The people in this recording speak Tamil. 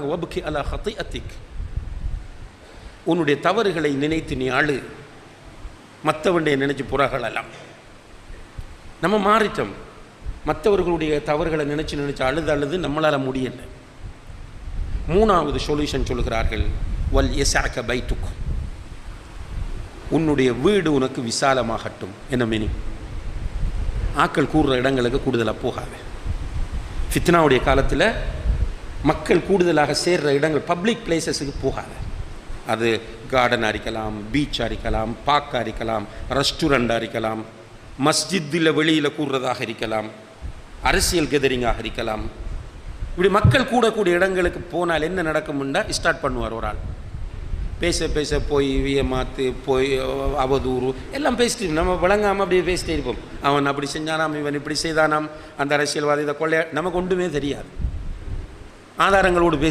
வபுக்கி அலா ஹத்தி அத்திக் உன்னுடைய தவறுகளை நினைத்து நீ அழு மற்றவனுடைய நினைச்சு புறாகலாம். நம்ம மாறிட்டோம். மற்றவர்களுடைய தவறுகளை நினைச்சு நினைச்சு அழுது அழுது நம்மளால் முடியலை. மூணாவது சொல்யூஷன் சொல்கிறார்கள் வல் எசாக்க பைத்துக் உன்னுடைய வீடு உனக்கு விசாலமாகட்டும். என்ன மீனிங் ஆக்கள் கூடுற இடங்களுக்கு கூடுதலாக போகாது. ஃபித்னாவுடைய காலத்தில் மக்கள் கூடுதலாக சேர்ற இடங்கள் பப்ளிக் பிளேசஸுக்கு போகாது. அது கார்டனாக இருக்கலாம் பீச்சாக இருக்கலாம் பார்க்காக இருக்கலாம் ரெஸ்டாரண்டாக இருக்கலாம் மஸ்ஜித்தில் வெளியில் கூடுறதாக இருக்கலாம் அரசியல் கெதரிங்காக இருக்கலாம். இப்படி மக்கள் கூடக்கூடிய இடங்களுக்கு போனால் என்ன நடக்கும்னா ஸ்டார்ட் பண்ணுவார் ஒரு ஆள். பேச பேச போய் விய மாற்று போய் அவதூறு எல்லாம் பேசிட்டு நம்ம விளங்காமல் அப்படியே பேசிட்டே இருப்போம். அவன் அப்படி செஞ்சானாம் இவன் இப்படி செய்தானாம். அந்த அரசியல்வாதி இதை கொள்ளைய நமக்கு ஒன்றுமே தெரியாது. ஆதாரங்களோடு பேசி